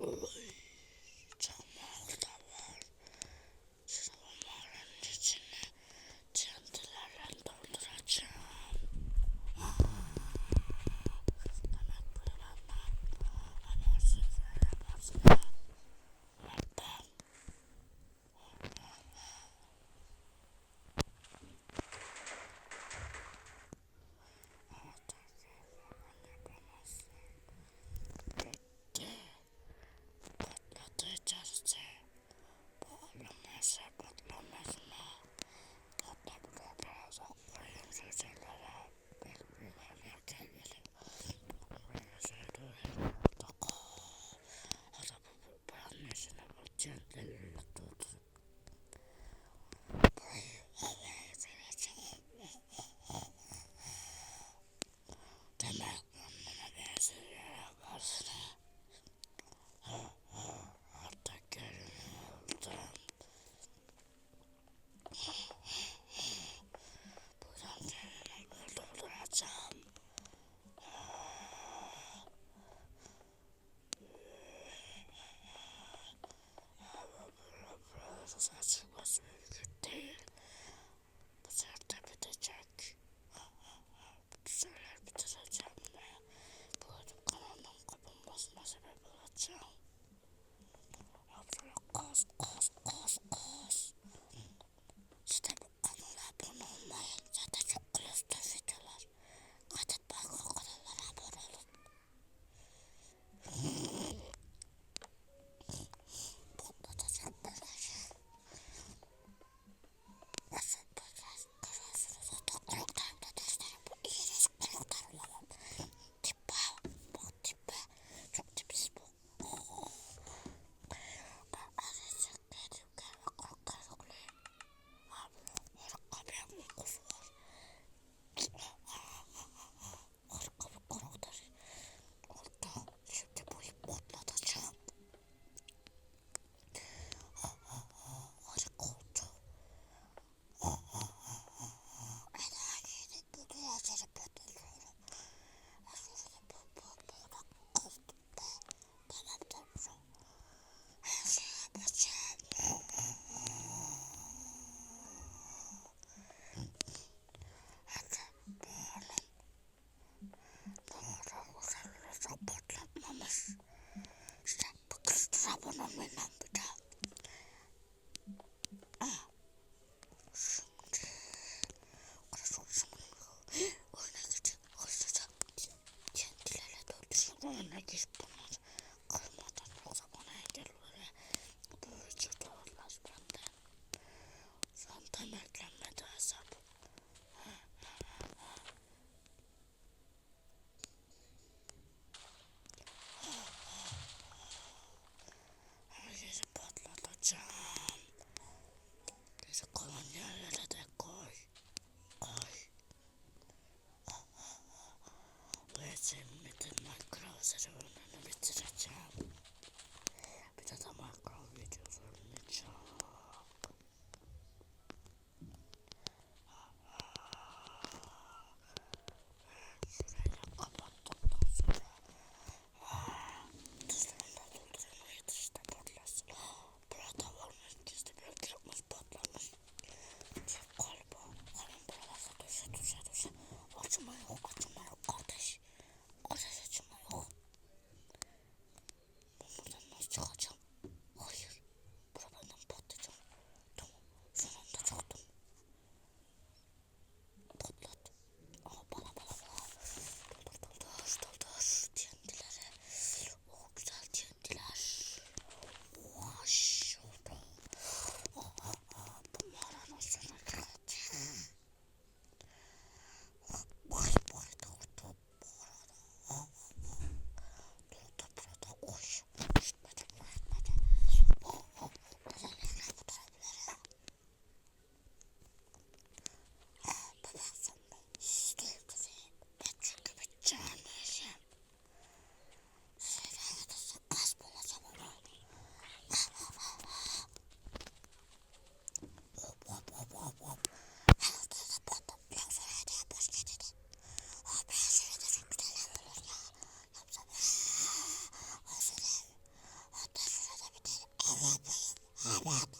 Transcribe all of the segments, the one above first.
Ugh. Aman.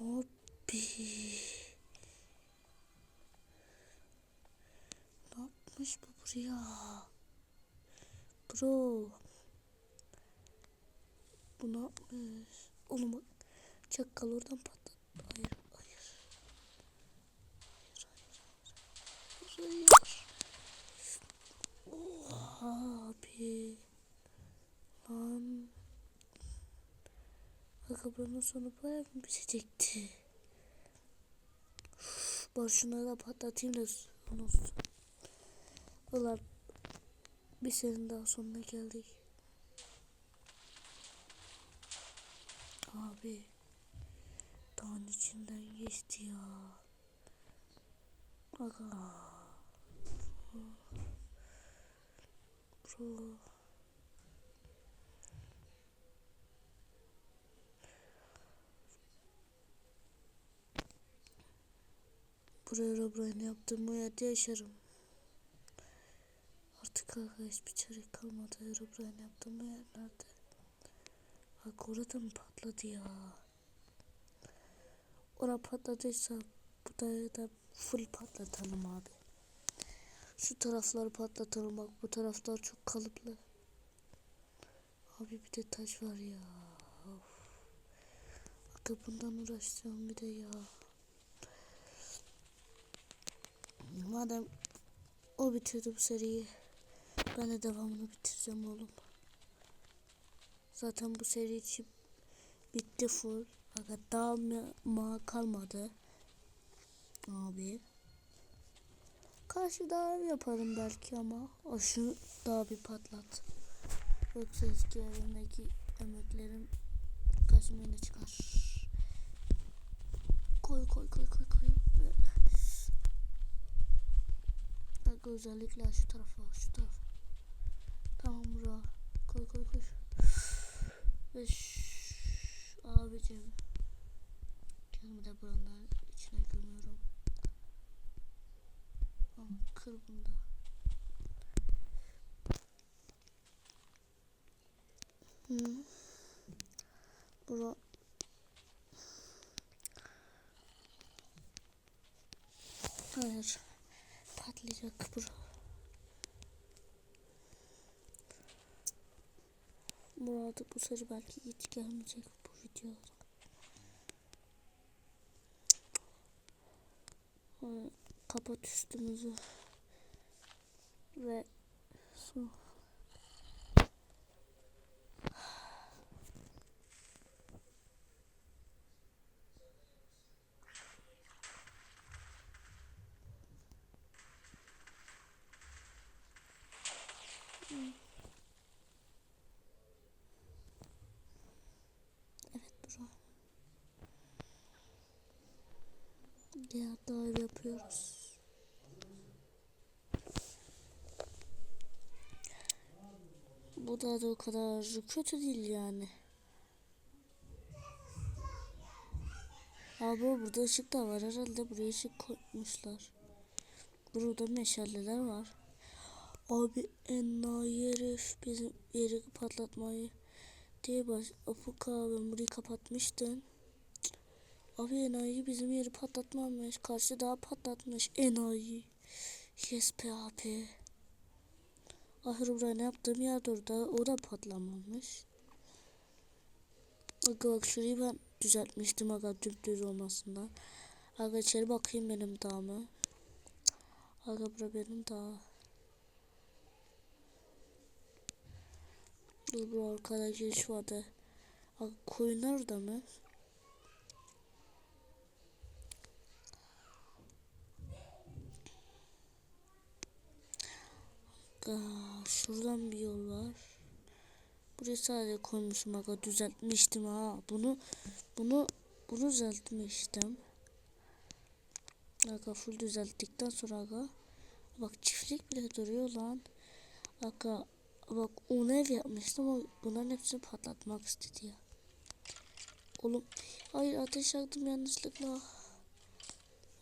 Abi. Ne yapmış bu buraya? Bro. Bu ne yapmış? Oğlum bak. Çakal oradan patladı. Hayır. Oha abi. Lan. Bunun sonu baya mı bitecekti? Bak şunları da patlatayım da son olsun. Valla bir senin daha sonuna geldik. Abi dağın içinden geçti ya. Aga. Bro. Buraya Robray'ın yaptığım bu yerde yaşarım. Artık aga hiçbir çare kalmadı. Robray'ın yaptığım bu yer nerede? Bak orada mı patladı ya? Ora patladıysa bu da da full patlatalım abi. Şu tarafları patlatalım bak bu taraflar çok kalıplı. Abi bir de taş var ya. Of. Aga bundan uğraşacağım bir de ya. Madem o bitirdi bu seriyi. Ben de devamını bitireceğim oğlum. Zaten bu seri için bitti full. Fakat daha ma kalmadı. Abi. Karşı daha yaparım belki ama. O şu daha bir patlat. Yoksa eski evimdeki emeklerim kaçmayına çıkar. Koy koy koy koy koy. Bak özellikle şu tarafa şu tarafa. Tamam bura. Koy koy koy. Ve abicim. Kendimi de buranın içine gömüyorum. Ama kır bunda. Hı. Bura. Hayır. Patlayacak bura. Burada bu sefer belki hiç gelmeyecek bu videoda. Kapat üstümüzü. Ve su. Evet bro. Diğer dive yapıyoruz. Bu da, da o kadar kötü değil yani. Abi burada ışık da var herhalde buraya ışık koymuşlar. Burada meşaleler var. Abi enayi herif bizim yeri patlatmayı diye baş Apuka ben burayı kapatmıştım. Abi enayi bizim yeri patlatmamış. Karşı daha patlatmış enayi. Yes be abi. Ahır buraya ne yaptığım yer orada. O da patlamamış. Aga bak şurayı ben düzeltmiştim aga dümdüz olmasından. Aga içeri bakayım benim dağımı. Aga bura benim dağ. Dur bu arkada giriş vardı. Aga koyunlar orada mı? Aga şuradan bir yol var. Buraya sadece koymuşum aga düzeltmiştim ha. Bunu bunu bunu düzeltmiştim. Aga full düzelttikten sonra aga bak çiftlik bile duruyor lan. Aga bak onu ev yapmıştım ama bunların hepsini patlatmak istedi ya. Oğlum hayır ateş yaktım yanlışlıkla.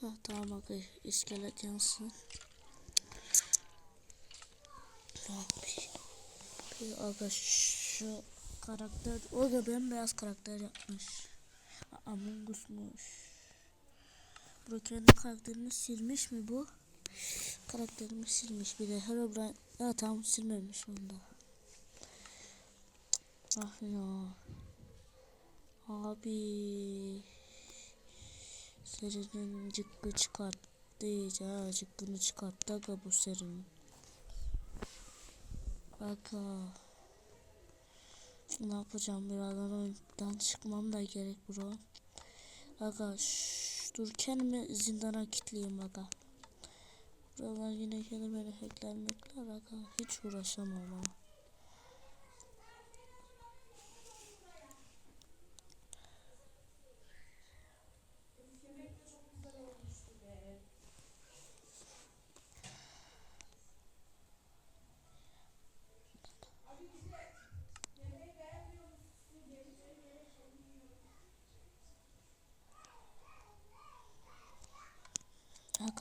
Ha tamam aga iskelet yansın. Abi. Bir aga şu karakter o da bembeyaz karakter yapmış. Among Us'muş. Bu kendi karakterini silmiş mi bu? Karakterimi silmiş bir de Herobrine. Ya tamam silmemiş onda. Ah ya. Abi. Serinin cıkkı çıkarttı ha. Cıkkını çıkarttı aga bu serinin. Aga. Ne yapacağım birazdan oyundan çıkmam da gerek bro. Aga dur kendimi zindana kilitleyeyim aga. Buralar yine gelir beni hackler mekler aga. Hiç uğraşamam ama.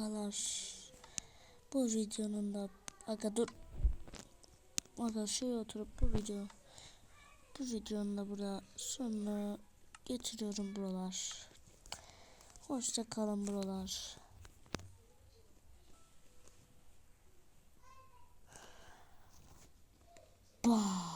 Arkadaş bu videonun da aga dur. Aga şuraya oturup bu video bu videonun da burada sonuna getiriyorum buralar. Hoşça kalın buralar. Bah.